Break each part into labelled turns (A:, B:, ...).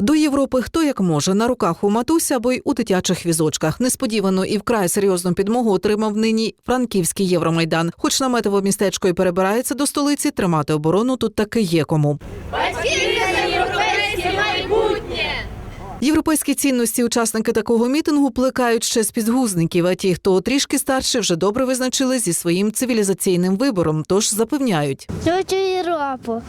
A: До Європи хто як може на руках у матуся або й у дитячих візочках. Несподівано і вкрай серйозну підмогу отримав нині франківський Євромайдан. Хоч наметово містечко і перебирається до столиці, тримати оборону тут таки є кому.
B: Батьківщина європейське майбутнє.
A: Європейські цінності учасники такого мітингу плекають ще з підгузників. А ті, хто трішки старше, вже добре визначили зі своїм цивілізаційним вибором. Тож запевняють.
C: Хочу Європу.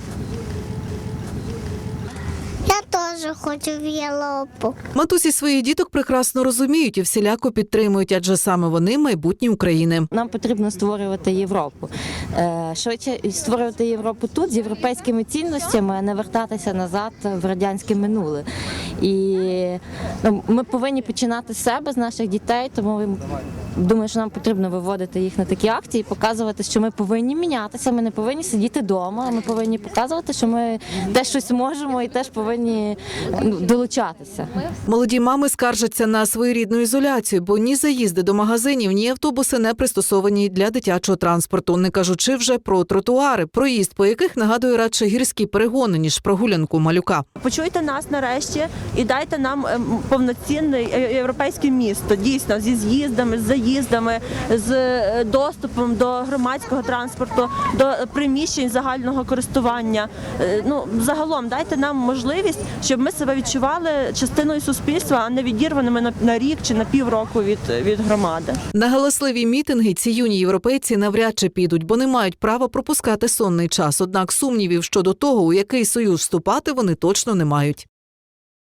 C: Я теж хочу в Європу.
A: Матусі своїх діток прекрасно розуміють і всіляко підтримують, адже саме вони майбутні України.
D: Нам потрібно створювати Європу. Е, Швидше створювати Європу тут з європейськими цінностями, а не вертатися назад в радянське минуле. І ну, ми повинні починати з себе, з наших дітей, тому думаю, що нам потрібно виводити їх на такі акції, показувати, що ми повинні мінятися. Ми не повинні сидіти вдома. Ми повинні показувати, що ми теж щось можемо і теж повинні ну, долучатися.
A: Молоді мами скаржаться на своєрідну ізоляцію, бо ні заїзди до магазинів, ні автобуси не пристосовані для дитячого транспорту, не кажучи вже про тротуари, проїзд по яких нагадує радше гірські перегони ніж прогулянку малюка.
E: Почуйте нас нарешті і дайте нам ем, повноцінне е, європейське місто, дійсно зі з'їздами, з заїздами, з е, доступом до громадського транспорту, до приміщень загального користування. Е, Ну загалом дайте нам можливість, щоб ми себе відчували частиною суспільства, а не відірваними на, рік чи на півроку від, від громади.
A: На галасливі мітинги ці юні європейці навряд чи підуть, бо не мають права пропускати сонний час. Однак сумнівів щодо того, у який союз вступати, вони точно не мають.